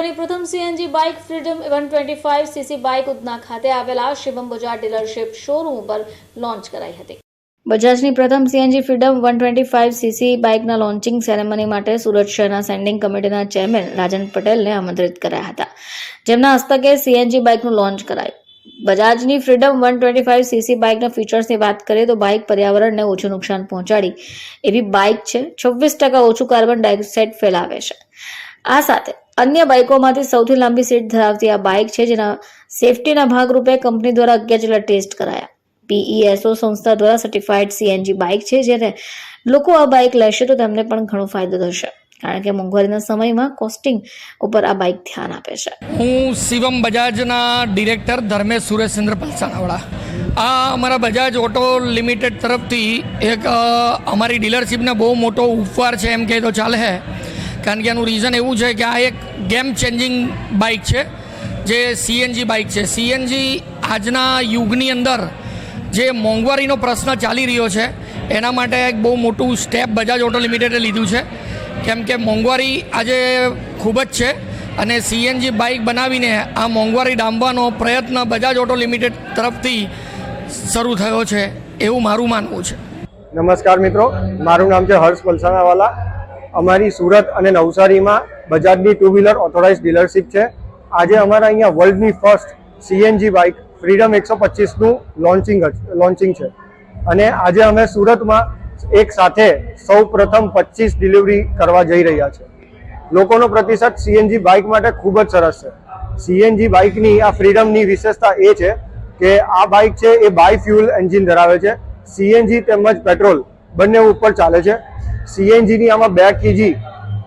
પ્રથમ CNG bike Freedom one twenty five CC bike Udhna ખાતે આવેલા શિવમ બજાર ડીલરશીપ શોરૂમ ઉપર લોન્ચ કરાઈ હતી. બજાજની પ્રથમ CNG Freedom one twenty five CC બાઇકના launching ceremony માટે સુરત શહેરના સેન્ડિંગ કમિટીના ચેરમેન રાજન પટેલને આમંત્રિત કરાયા હતા, જેમના હસ્તકે સીએનજી બાઇકનું લોન્ચ કરાયું. બજાજની Freedom one twenty five CC બાઇકના ફીચર્સની વાત કરીએ તો બાઇક પર્યાવરણને ઓછું નુકસાન પહોંચાડી એવી બાઇક છે, છવ્વીસ ટકા ઓછું કાર્બન ડાયોક્સાઇડ ફેલાવે છે. આ સાથે અન્ય બાઇકોમાંથી સૌથી લાંબી સીટ ધરાવતી આ બાઇક છે, જેના સેફટીના ભાગરૂપે કંપની દ્વારા અગિયાર જેટલા ટેસ્ટ કરાયા. પીઈએસઓ સંસ્થા દ્વારા સર્ટિફાઈડ સીએનજી બાઇક છે જ્યારે લોકો આ બાઇક લેશે તો તેમને પણ ઘણો ફાયદો થશે, કારણ કે મોંઘવારીના સમયમાં કોસ્ટિંગ ઉપર આ બાઇક ધ્યાન આપે છે. હું શિવમ બજાજના ડિરેક્ટર ધર્મેશ સુરેશચંદ્ર પલસાણાવાળા. આ અમારા બજાજ ઓટો લિમિટેડ તરફથી એક અમારી ડીલરશીપને બહુ મોટો ઉપવાર છે એમ કહે તો ચાલે કારણ કે એનું રીઝન એવું છે કે આ એક ગેમ ચેન્જિંગ બાઇક છે, જે સીએનજી બાઇક છે. સીએનજી આજના યુગની અંદર જે મોંઘવારીનો પ્રશ્ન ચાલી રહ્યો છે, એના માટે એક બહુ મોટું સ્ટેપ બજાજ ઓટો લિમિટેડે લીધું છે. કેમ કે મોંઘવારી આજે ખૂબ જ છે અને સીએનજી બાઇક બનાવીને આ મોંઘવારી ડામવાનો પ્રયત્ન બજાજ ઓટો લિમિટેડ તરફથી શરૂ થયો છે, એવું મારું માનવું છે. નમસ્કાર મિત્રો, મારું નામ છે હર્ષ પલસાણાવાલા અમારી સુરત અને નવસારીમાં બજાજની ટુ વ્હીલર ઓથોરાઇઝ ડીલરશીપ છે. આજે અમારા અહીંયા વર્લ્ડની ફર્સ્ટ સીએનજી બાઇક ફ્રીડમ એકસો પચીસનું લોન્ચિંગ લોન્ચિંગ છે. અને આજે અમે સુરતમાં એક સાથે સૌ પ્રથમ પચીસ ડિલિવરી કરવા જઈ રહ્યા છે. લોકોનો પ્રતિસાદ સીએનજી બાઇક માટે ખૂબ જ સરસ છે. સીએનજી બાઇકની આ ફ્રીડમની વિશેષતા એ છે કે આ બાઇક છે એ બાય ફ્યુલ એન્જિન ધરાવે છે. સીએનજી તેમજ પેટ્રોલ બંને ઉપર ચાલે છે. સીએનજીની આમાં બે કેજી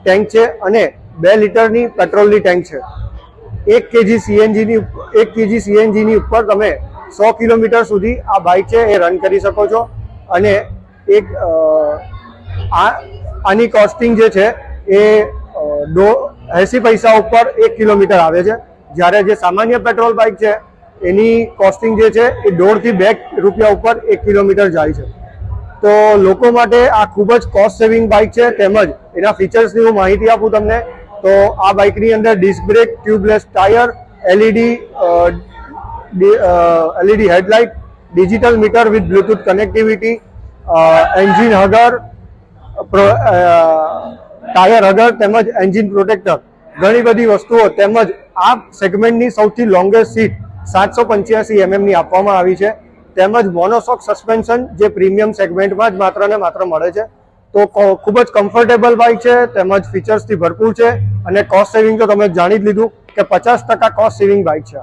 ટેન્ક છે અને બે લીટરની પેટ્રોલની ટેન્ક છે. એક કેજી સીએનજીની એક કેજી સીએનજીની ઉપર તમે સો કિલોમીટર સુધી આ બાઇક છે, એ રન કરી શકો છો. અને એક આ, આની કોસ્ટિંગ જે છે, એ દો એંસી પૈસા ઉપર એક કિલોમીટર આવે છે. જ્યારે જે સામાન્ય પેટ્રોલ બાઇક છે, એની કોસ્ટિંગ જે છે, એ દોઢથી બે રૂપિયા ઉપર એક કિલોમીટર જાય છે. તો લોકો માટે આ ખૂબ જ કોસ્ટ સેવિંગ બાઇક છે, તેમજ એના ફીચર્સની હું માહિતી આપું તમને. તો આ બાઇકની અંદર disc brake tubeless tyre LED LED headlight digital meter with Bluetooth connectivity engine hugger tyre hugger તેમજ એન્જિન પ્રોટેક્ટર ઘણી બધી વસ્તુઓ તેમજ આ સેગમેન્ટની સૌથી લોંગેસ્ટ સીટ સાતસો પંચ્યાસી એમએમની આપવામાં આવી છે. તેમજ મોનોસોક સસ્પેન્શન જે પ્રીમિયમ સેગમેન્ટમાં જ માત્ર ને માત્ર મળે છે તો ખૂબ જ કમ્ફર્ટેબલ બાઇક છે, તેમજ ફીચર્સથી ભરપૂર છે, અને કોસ્ટ સેવિંગ તો તમે જાણી જ લીધું કે પચાસ ટકા કોસ્ટ સેવિંગ બાઇક છે.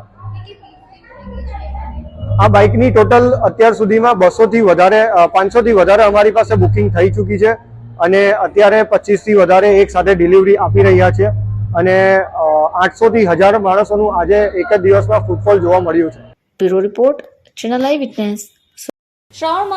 આ બાઇકની ટોટલ અત્યાર સુધીમાં બસોથી વધારે પાંચસોથી વધારે અમારી પાસે બુકિંગ થઈ ચૂકી છે, અને અત્યારે પચીસથી વધારે એક સાથે ડિલિવરી આપી રહ્યા છે, અને આઠસોથી હજાર માણસોનું આજે એક જ દિવસમાં ફૂટફોલ જોવા મળ્યું છે bureau report Generally witness. Sharma